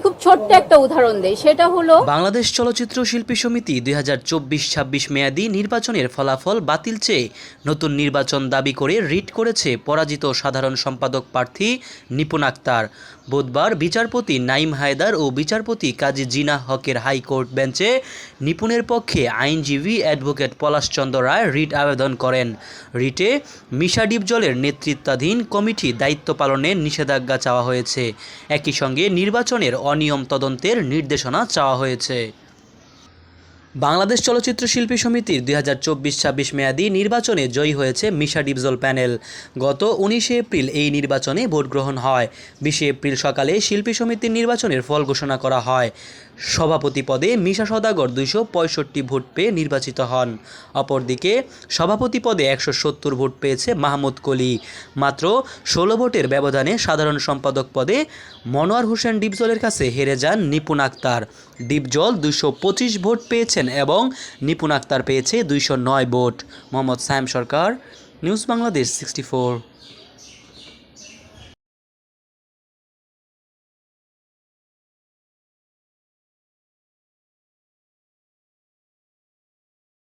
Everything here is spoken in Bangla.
খুব ছোট্ট একটা উদাহরণ দেই, সেটা হলো বাংলাদেশ চলচ্চিত্র শিল্পী সমিতি দুই হাজার চব্বিশ, ছাব্বিশ মেয়াদী নির্বাচনের ফলাফল বাতিল চেয়ে নতুন নির্বাচন দাবি করে রিট করেছে পরাজিত সাধারণ সম্পাদক প্রার্থী নিপুণ আক্তার। বুধবার বিচারপতি নাইম হায়দার ও বিচারপতি কাজী জিনা হকের হাইকোর্ট বেঞ্চে নিপুণের পক্ষে আইনজীবী অ্যাডভোকেট পলাশচন্দ্র রায় রিট আবেদন করেন। রিটে মিশা ডিপজলের নেতৃত্বাধীন কমিটি দায়িত্ব পালনের নিষেধাজ্ঞা চাওয়া হয়েছে। একই সঙ্গে নির্বাচনের অনিয়ম তদন্তের নির্দেশনা চাওয়া হয়েছে। বাংলাদেশ চলচ্চিত্র শিল্পী সমিতির দুই হাজার চব্বিশ ছাব্বিশ মেয়াদী নির্বাচনে জয়ী হয়েছে মিশা ডিপজল প্যানেল। গত উনিশে এপ্রিল এই নির্বাচনে ভোট গ্রহণ হয়। বিশে এপ্রিল সকালে শিল্পী সমিতির নির্বাচনের ফল ঘোষণা করা হয়। সভাপতি পদে মিশা সদাগর দুইশো পঁয়ষট্টি ভোট পেয়ে নির্বাচিত হন। অপরদিকে সভাপতি পদে একশো সত্তর ভোট পেয়েছে মাহমুদ কলি। মাত্র ষোলো ভোটের ব্যবধানে সাধারণ সম্পাদক পদে মনোয়ার হোসেন ডিপজলের কাছে হেরে যান নিপুণ আক্তার। ডিপজল দুশো পঁচিশ ভোট পেয়েছেন এবং নিপুণ আক্তার পেয়েছে দুইশো নয় vote. Mohammad Sayem Sarkar, news Bangladesh sixty four